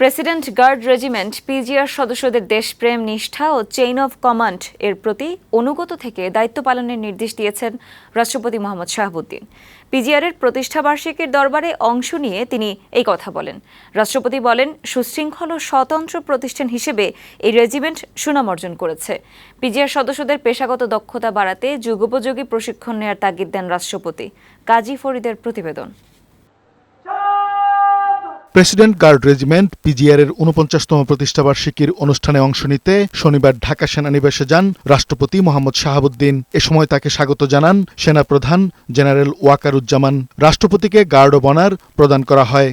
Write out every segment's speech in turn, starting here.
President guard regiment PGR সদস্যদের দেশপ্রেম, নিষ্ঠা ও চেইন অফ কমান্ড এর প্রতি অনুগত থেকে দায়িত্ব পালনের নির্দেশ দিয়েছেন রাষ্ট্রপতি মোহাম্মদ শাহাবুদ্দিন। পিজিআর এর প্রতিষ্ঠাবার্ষিকীর দরবারে অংশ নিয়ে তিনি এই কথা বলেন। রাষ্ট্রপতি বলেন, সুশৃঙ্খল ও স্বতন্ত্র প্রতিষ্ঠান হিসেবে এই রেজিমেন্ট সুনাম অর্জন করেছে। পিজিআর সদস্যদের পেশাগত দক্ষতা বাড়াতে যুগোপযোগী প্রশিক্ষণ নেওয়ার তাগিদ দেন রাষ্ট্রপতি। কাজী ফরিদের প্রতিবেদন। প্রেসিডেন্ট গার্ড রেজিমেন্ট পিজিআর এর উনপঞ্চাশতম প্রতিষ্ঠাবার্ষিকীর অনুষ্ঠানে অংশ নিতে শনিবার ঢাকা সেনানিবাসে যান রাষ্ট্রপতি মোহাম্মদ শাহাবুদ্দিন। এ সময় তাকে স্বাগত জানান সেনাপ্রধান জেনারেল ওয়াকারুজ্জামান। রাষ্ট্রপতিকে গার্ড অব অনার প্রদান করা হয়।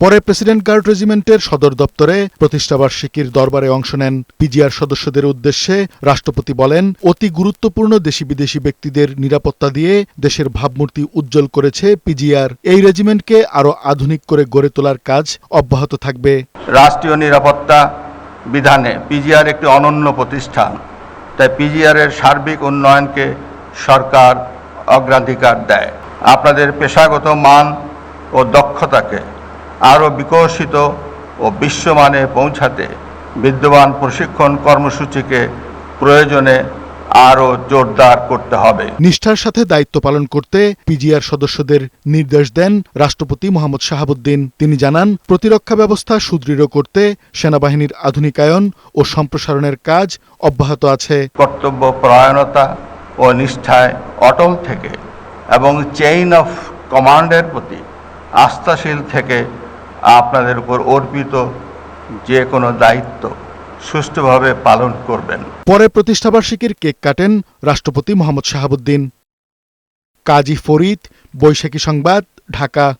পরে প্রেসিডেন্ট গার্ড রেজিমেন্টের সদর দপ্তরে প্রতিষ্ঠাবার্ষিকীর দরবারে অংশ নেন পিজিআর সদস্যদের উদ্দেশ্যে রাষ্ট্রপতি বলেন, অতি গুরুত্বপূর্ণ দেশি বিদেশি ব্যক্তিদের নিরাপত্তা দিয়ে দেশের ভাবমূর্তি উজ্জ্বল করেছে পিজিআর। এই রেজিমেন্টকে আরও আধুনিক করে গড়ে তোলার কাজ অব্যাহত থাকবে। রাষ্ট্রীয় নিরাপত্তা বিধানে পিজিআর একটি অনন্য প্রতিষ্ঠান। তাই পিজিআর এর সার্বিক উন্নয়নকে সরকার অগ্রাধিকার দেয়। আপনাদের পেশাগত মান ও দক্ষতাকে আরও বিকশিত ও বিশ্বমানে পৌঁছাতে বিদ্যমান প্রশিক্ষণ কর্মসূচিকে প্রয়োজনে আরও জোরদার করতে হবে। নিষ্ঠার সাথে দায়িত্ব পালন করতে পিজিআর সদস্যদের নির্দেশ দেন রাষ্ট্রপতি মোহাম্মদ শাহাবুদ্দিন। তিনি জানান প্রতিরক্ষা ব্যবস্থা সুদৃঢ় করতে সেনাবাহিনীর আধুনিকায়ন ও সম্প্রসারণের কাজ অব্যাহত আছে। কর্তব্য পরায়ণতা ও নিষ্ঠায় অটল থেকে এবং চেইন অফ কমান্ডের প্রতি আস্থাশীল থেকে আপনাদের উপর অর্পিত যে কোনো দায়িত্ব সুষ্ঠুভাবে পালন করবেন। পরে প্রতিষ্ঠাবার্ষিকীর কেক কাটেন রাষ্ট্রপতি মোহাম্মদ শাহাবুদ্দিন। কাজী ফরিদ, বৈশাখী সংবাদ, ঢাকা।